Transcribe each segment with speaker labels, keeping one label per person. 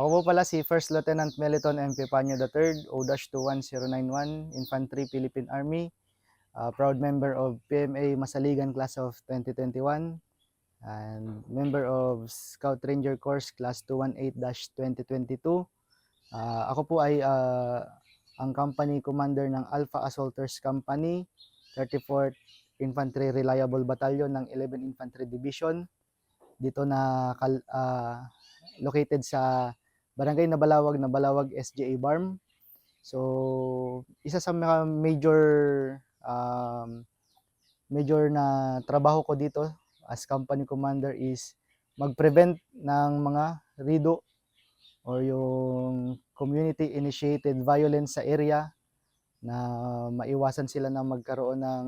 Speaker 1: Ako po pala si First Lieutenant Meliton M. Pepanyo III, O-21091, Infantry Philippine Army, uh, proud member of PMA Masaligan Class of 2021, and member of Scout Ranger Course Class 218-2022. Uh, ako po ay uh, ang company commander ng Alpha Assaulters Company, 34th Infantry Reliable Battalion ng 11 Infantry Division. Dito na ah, located sa Barangay Nabalawag, Nabalawag SJA Barm. So, isa sa mga major um, major na trabaho ko dito as company commander is mag-prevent ng mga rido or yung community initiated violence sa area na maiwasan sila na magkaroon ng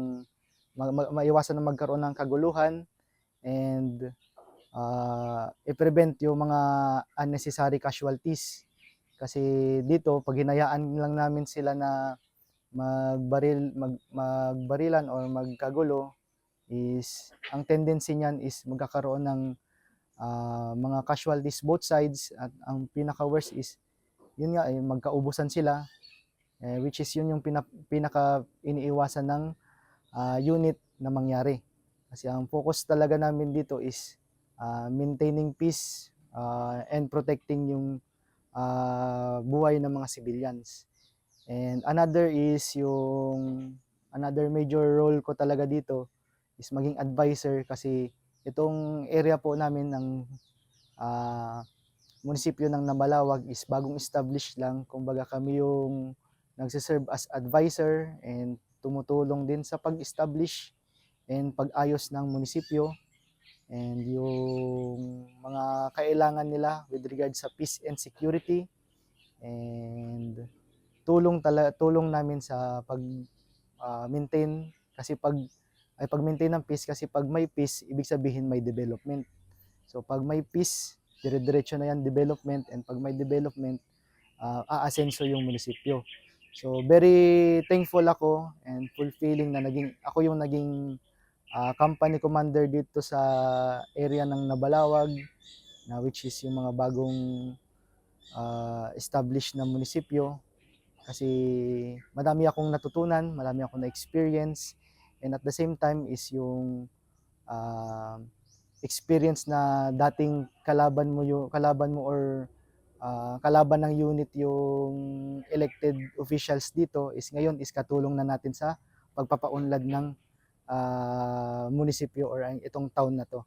Speaker 1: ma- ma- maiwasan na magkaroon ng kaguluhan and uh, i-prevent yung mga unnecessary casualties. Kasi dito pag hinayaan lang namin sila na magbaril mag, magbarilan or magkagulo is ang tendency niyan is magkakaroon ng ah, mga casualties both sides at ang pinaka worst is yun nga eh, magkaubusan sila eh, which is yun yung pina, pinaka iniiwasan ng ah, unit na mangyari. Kasi ang focus talaga namin dito is ah, maintaining peace ah, and protecting yung ah, buhay ng mga civilians and another is yung another major role ko talaga dito is maging advisor kasi itong area po namin ng ah, munisipyo ng Nabalawag is bagong established lang. Kumbaga kami yung nagsiserve as advisor and tumutulong din sa pag-establish and pag-ayos ng munisipyo and yung mga kailangan nila with regard sa peace and security and tulong tala tulong namin sa pag ah, maintain kasi pag ay pag maintain ng peace kasi pag may peace ibig sabihin may development. So pag may peace dire-diretso na yan development and pag may development uh, aasenso yung munisipyo. So very thankful ako and fulfilling na naging ako yung naging ah, company commander dito sa area ng Nabalawag na which is yung mga bagong ah, established na munisipyo. Kasi madami akong natutunan, marami akong na-experience and at the same time is yung ah, experience na dating kalaban mo yung kalaban mo or ah, kalaban ng unit yung elected officials dito is ngayon is katulong na natin sa pagpapaunlad ng ah, munisipyo or itong town na to.